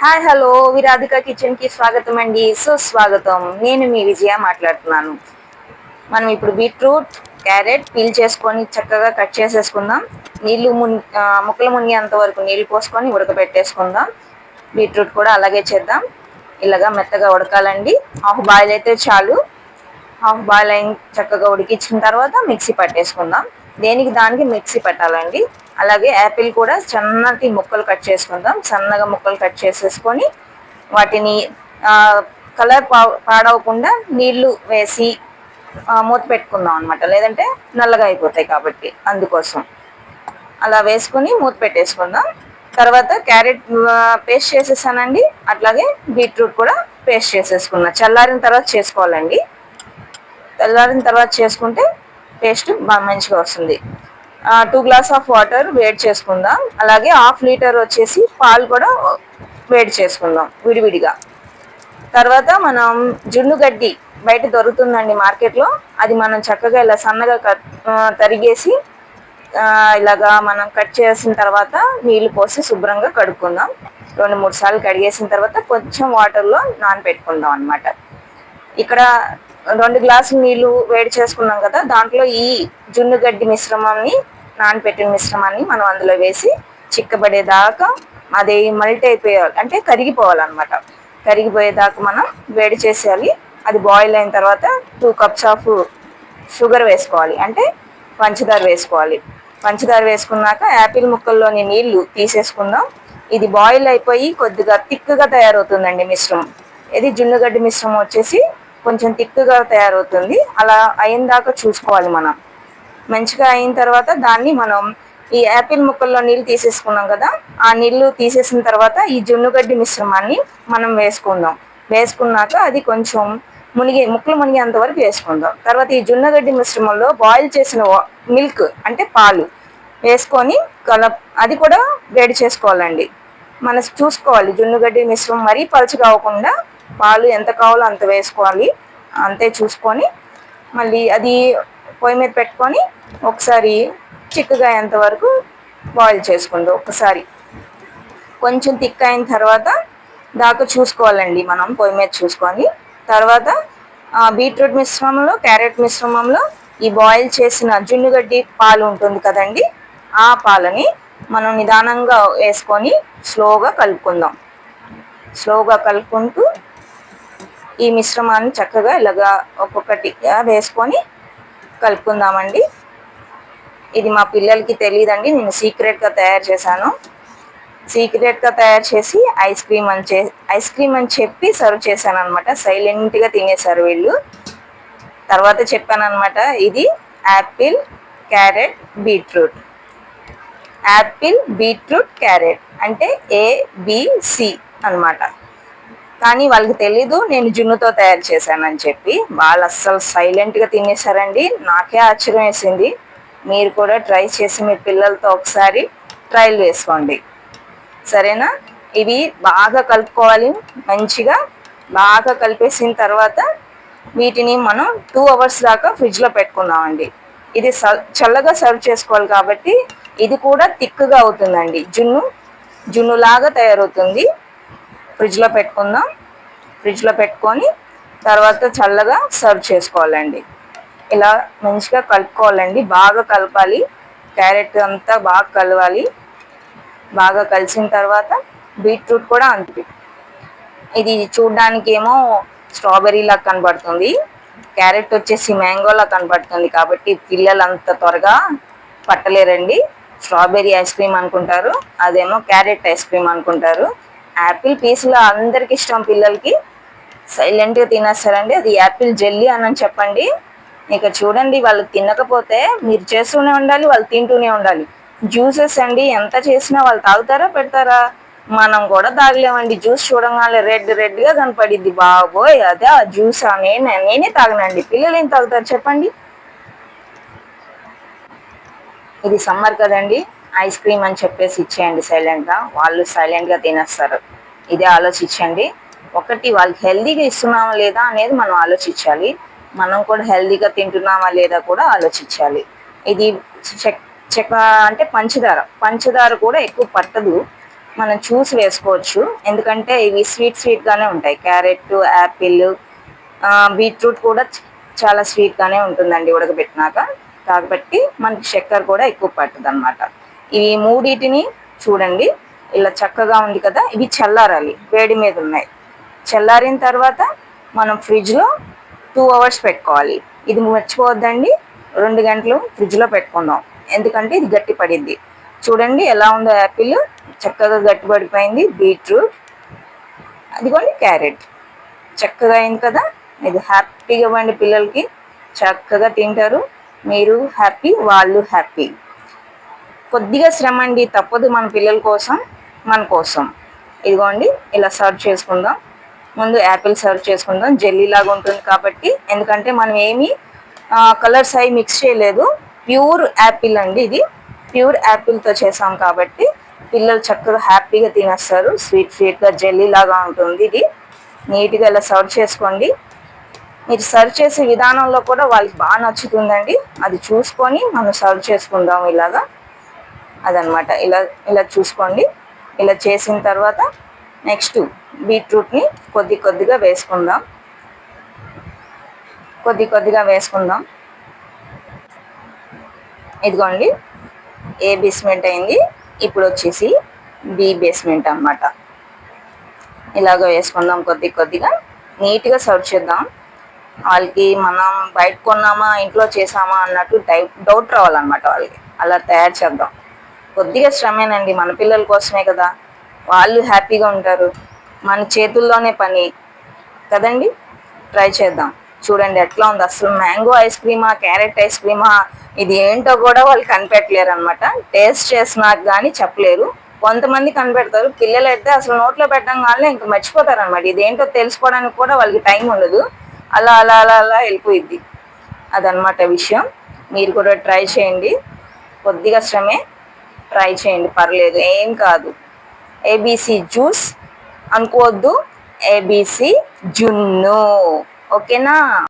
Hi hello. విరాధిక కిచెన్కి స్వాగతం. అండి సుస్వాగతం నేను మీ విజయ మాట్లాడుతున్నాను. మనం ఇప్పుడు బీట్రూట్ క్యారెట్ పీల్ చేసుకొని చక్కగా కట్ చేసేసుకుందాం. నీళ్ళు మున్ ముక్కలు మునిగేంత వరకు నీళ్ళు పోసుకొని ఉడకబెట్టేసుకుందాం బీట్రూట్ కూడా అలాగే చేద్దాం. ఇలాగా మెత్తగా ఉడకాలండి. హాఫ్ బాయిల్ అయితే చాలు. హాఫ్ బాయిల్ అయిన చక్కగా ఉడికించిన తర్వాత మిక్సీ పట్టేసుకుందాం. దేనికి దానికి మిక్సీ పెట్టాలండి. అలాగే యాపిల్ కూడా సన్నటి ముక్కలు కట్ చేసుకుందాం. సన్నగా ముక్కలు కట్ చేసేసుకొని వాటిని కలర్ పాడవకుండా నీళ్ళు వేసి మూత పెట్టుకుందాం అనమాట లేదంటే నల్లగా అయిపోతాయి కాబట్టి అందుకోసం. అలా వేసుకొని మూత పెట్టేసుకుందాం. తర్వాత క్యారెట్ పేస్ట్ చేసేసానండి. అట్లాగే బీట్రూట్ కూడా పేస్ట్ చేసేసుకున్నా. చల్లారిన తర్వాత చేసుకోవాలండి. చల్లారిన తర్వాత చేసుకుంటే టేస్ట్ బాగా మంచిగా వస్తుంది. టూ గ్లాస్ ఆఫ్ వాటర్ వేడి చేసుకుందాం. అలాగే హాఫ్ లీటర్ వచ్చేసి పాలు కూడా వేడి చేసుకుందాం విడివిడిగా. తర్వాత మనం జున్ను గడ్డి బయట దొరుకుతుందండి మార్కెట్లో. అది మనం చక్కగా ఇలా సన్నగా కట్ తరిగేసి ఇలాగా మనం కట్ చేసిన తర్వాత నీళ్ళు పోసి శుభ్రంగా కడుక్కుందాం. రెండు మూడు సార్లు కడిగేసిన తర్వాత కొంచెం వాటర్లో నానబెట్టుకుందాం అన్నమాట. ఇక్కడ రెండు గ్లాసులు నీళ్ళు వేడి చేసుకున్నాం కదా దాంట్లో ఈ జున్ను గడ్డి మిశ్రమాన్ని నానబెట్టిన మిశ్రమాన్ని మనం అందులో వేసి చిక్కబడేదాకా అది మల్ట్ అయిపోయాలి. అంటే కరిగిపోవాలన్నమాట. కరిగిపోయేదాకా మనం వేడి చేసేయాలి. అది బాయిల్ అయిన తర్వాత టూ కప్స్ ఆఫ్ షుగర్ వేసుకోవాలి. అంటే పంచదార వేసుకోవాలి. పంచదార వేసుకున్నాక యాపిల్ ముక్కల్లోని నీళ్ళు తీసేసుకుందాం. ఇది బాయిల్ అయిపోయి కొద్దిగా థిక్గా తయారవుతుందండి మిశ్రమం. ఇది జున్నుగడ్డి మిశ్రమం వచ్చేసి కొంచెం తిక్కుగా తయారవుతుంది. అలా అయిన దాకా చూసుకోవాలి మనం. మంచిగా అయిన తర్వాత దాన్ని మనం ఈ యాపిల్ ముక్కల్లో నీళ్ళు తీసేసుకున్నాం కదా ఆ నీళ్ళు తీసేసిన తర్వాత ఈ జున్నుగడ్డి మిశ్రమాన్ని మనం వేసుకుందాం. వేసుకున్నాక అది కొంచెం మునిగి ముక్కలు మునిగేంత వరకు వేసుకుందాం. తర్వాత ఈ జున్నగడ్డి మిశ్రమంలో బాయిల్ చేసిన మిల్క్ అంటే పాలు వేసుకొని కల అది కూడా వేడి చేసుకోవాలండి. మనం చూసుకోవాలి జున్నుగడ్డి మిశ్రమం మరీ పలుచగా అవ్వకుండా పాలు ఎంత కావాలో అంత వేసుకోవాలి. అంతే చూసుకొని మళ్ళీ అది పొయ్యి మీద పెట్టుకొని ఒకసారి చిక్కగా అయ్యేంత వరకు బాయిల్ చేసుకోండి ఒకసారి. కొంచెం థిక్ అయిన తర్వాత దాకా చూసుకోవాలండి మనం పొయ్యి మీద చూసుకొని. తర్వాత ఆ, బీట్రూట్ మిశ్రమంలో క్యారెట్ మిశ్రమంలో ఈ బాయిల్ చేసిన జున్నుగడ్డి పాలు ఉంటుంది కదండి ఆ పాలని మనం నిదానంగా వేసుకొని స్లోగా కలుపుకుందాం. స్లోగా కలుపుకుంటూ ఈ మిశ్రమాన్ని చక్కగా ఇలాగా ఒక్కొక్కటిగా వేసుకొని కలుపుకుందామండి. ఇది మా పిల్లలకి తెలియదండి నేను సీక్రెట్గా తయారు చేశాను. సీక్రెట్గా తయారు చేసి ఐస్ క్రీమ్ అని చే ఐస్ క్రీమ్ అని చెప్పి సర్వ్ చేశాను అనమాట సైలెంట్గా తినేశారు వీళ్ళు. తర్వాత చెప్పాను అనమాట ఇది apple carrot beetroot. Apple beetroot carrot అంటే ఏబిసి అన్నమాట. కానీ వాళ్ళకి తెలీదు నేను జున్నుతో తయారు చేశానని చెప్పి. వాళ్ళు అస్సలు సైలెంట్గా తినేశారండి. నాకే ఆశ్చర్యం వేసింది. మీరు కూడా ట్రై చేసి మీ పిల్లలతో ఒకసారి ట్రయల్ వేసుకోండి. సరేనా? ఇవి బాగా కలుపుకోవాలి మంచిగా బాగా కలిపేసిన తర్వాత వీటిని మనం టూ అవర్స్ దాకా ఫ్రిడ్జ్లో పెట్టుకుందామండి. ఇది చల్లగా సర్వ్ చేసుకోవాలి కాబట్టి ఇది కూడా థిక్గా అవుతుందండి. జున్ను జున్నులాగా తయారవుతుంది. ఫ్రిడ్జ్లో పెట్టుకుందాం. ఫ్రిడ్జ్లో పెట్టుకొని తర్వాత చల్లగా సర్వ్ చేసుకోవాలండి. ఇలా మంచిగా కలుపుకోవాలండి. బాగా కలపాలి. క్యారెట్ అంతా బాగా కలవాలి. బాగా కలిసిన తర్వాత బీట్రూట్ కూడా అంతే. ఇది చూడడానికి ఏమో స్ట్రాబెర్రీలా కనబడుతుంది. క్యారెట్ వచ్చేసి మ్యాంగోలా కనబడుతుంది కాబట్టి పిల్లలు అంత త్వరగా పట్టలేరండి. స్ట్రాబెర్రీ ఐస్ క్రీమ్ అనుకుంటారు. అదేమో క్యారెట్ ఐస్ క్రీమ్ అనుకుంటారు. యాపిల్ పీస్లో అందరికి ఇష్టం పిల్లలకి. సైలెంట్గా తినేస్తారండి. అది యాపిల్ జెల్లీ అని చెప్పండి. ఇక చూడండి వాళ్ళు తినకపోతే మీరు చేస్తూనే ఉండాలి వాళ్ళు తింటూనే ఉండాలి. జ్యూసెస్ అండి ఎంత చేసినా వాళ్ళు తాగుతారా పెడతారా? మనం కూడా తాగలేమండి. జ్యూస్ చూడగానే రెడ్ రెడ్గా కనపడిద్ది. బాబోయ్ అదే ఆ జ్యూస్ నేనే నేనే తాగనండి. పిల్లలు ఏం తాగుతారు చెప్పండి. ఇది సమ్మర్ కదండి. ఐస్ క్రీమ్ అని చెప్పేసి ఇచ్చేయండి సైలెంట్గా వాళ్ళు సైలెంట్గా తినేస్తారు. ఇదే ఆలోచించండి. ఒకటి వాళ్ళకి హెల్దీగా ఇస్తున్నామా లేదా అనేది మనం ఆలోచించాలి. మనం కూడా హెల్దీగా తింటున్నామా లేదా కూడా ఆలోచించాలి. ఇది చెక్ చెక్క అంటే పంచదార. పంచదార కూడా ఎక్కువ పట్టదు. మనం చూసి వేసుకోవచ్చు. ఎందుకంటే ఇవి స్వీట్ స్వీట్గానే ఉంటాయి. క్యారెట్ యాపిల్ బీట్రూట్ కూడా చాలా స్వీట్గానే ఉంటుందండి ఉడకబెట్టినాక. కాబట్టి మనకి చక్కెర కూడా ఎక్కువ పట్టదన్నమాట. ఇవి మూడింటిని చూడండి. ఇలా చక్కగా ఉంది కదా. ఇవి చల్లారాలి. వేడి మీద ఉన్నాయి. చల్లారిన తర్వాత మనం ఫ్రిడ్జ్లో టూ అవర్స్ పెట్టుకోవాలి. ఇది మర్చిపోవద్దండి. రెండు గంటలు ఫ్రిడ్జ్లో పెట్టుకుందాం. ఎందుకంటే ఇది గట్టి పడింది. చూడండి ఎలా ఉందో యాపిల్. చక్కగా గట్టి పడిపోయింది. బీట్రూట్. అదిగోండి క్యారెట్. చక్కగా అయింది కదా. ఇది హ్యాపీగా పండి పిల్లలకి. చక్కగా తింటారు. మీరు హ్యాపీ వాళ్ళు హ్యాపీ. కొద్దిగా శ్రమ అండి తప్పదు మన పిల్లల కోసం మన కోసం. ఇదిగోండి ఇలా సర్వ్ చేసుకుందాం. ముందు యాపిల్ సర్వ్ చేసుకుందాం. జెల్లీ లాగా ఉంటుంది కాబట్టి ఎందుకంటే మనం ఏమి కలర్స్ అవి మిక్స్ చేయలేదు. ప్యూర్ యాపిల్ అండి ఇది. ప్యూర్ యాపిల్తో చేసాం కాబట్టి పిల్లలు చక్కగా హ్యాపీగా తినేస్తారు. స్వీట్ స్వీట్గా జెల్లీ లాగా ఉంటుంది ఇది. నీట్గా ఇలా సర్వ్ చేసుకోండి. మీరు సర్వ్ చేసే విధానంలో కూడా వాళ్ళకి బాగా నచ్చుతుందండి. అది చూసుకొని మనం సర్వ్ చేసుకుందాం ఇలాగా. అదనమాట. ఇలా ఇలా చూసుకోండి. ఇలా చేసిన తర్వాత నెక్స్ట్ బీట్రూట్ని కొద్ది కొద్దిగా వేసుకుందాం. కొద్ది కొద్దిగా వేసుకుందాం. ఇదిగోండి. ఏ బేస్మెంట్ అయింది? ఇప్పుడు వచ్చేసి బి బేస్మెంట్ అనమాట ఇలాగ వేసుకుందాం కొద్ది కొద్దిగా. నీట్గా సర్వ్ చేద్దాం. వాళ్ళకి మనం బయట కొన్నామా ఇంట్లో చేసామా అన్నట్టు డౌట్ రావాలన్నమాట వాళ్ళకి. అలా తయారు చేద్దాం. కొద్దిగా శ్రమేనండి మన పిల్లల కోసమే కదా. వాళ్ళు హ్యాపీగా ఉంటారు. మన చేతుల్లోనే పని. కదండి? ట్రై చేద్దాం. చూడండి ఎట్లా ఉంది? అసలు మ్యాంగో ఐస్ క్రీమా క్యారెట్ ఐస్ క్రీమా ఇది ఏంటో కూడా వాళ్ళు కనిపెట్టలేరు అనమాట టేస్ట్ చేసినాక కానీ చెప్పలేరు. కొంతమంది కనిపెడతారు. పిల్లలు అయితే అసలు నోట్లో పెట్టడం కానీ ఇంకా మర్చిపోతారు అనమాట ఇదేంటో తెలుసుకోవడానికి కూడా వాళ్ళకి టైం ఉండదు. అలా అలా అలా అలా వెళ్ళిపోయిద్ది. అదనమాట విషయం. మీరు కూడా ట్రై చేయండి. కొద్దిగా శ్రమే. ట్రై చేయండి పర్లేదు. ఏం కాదు. ఏబీసీ జ్యూస్ అనుకోవద్దు. ఏబీసీ జున్ను. ఓకేనా?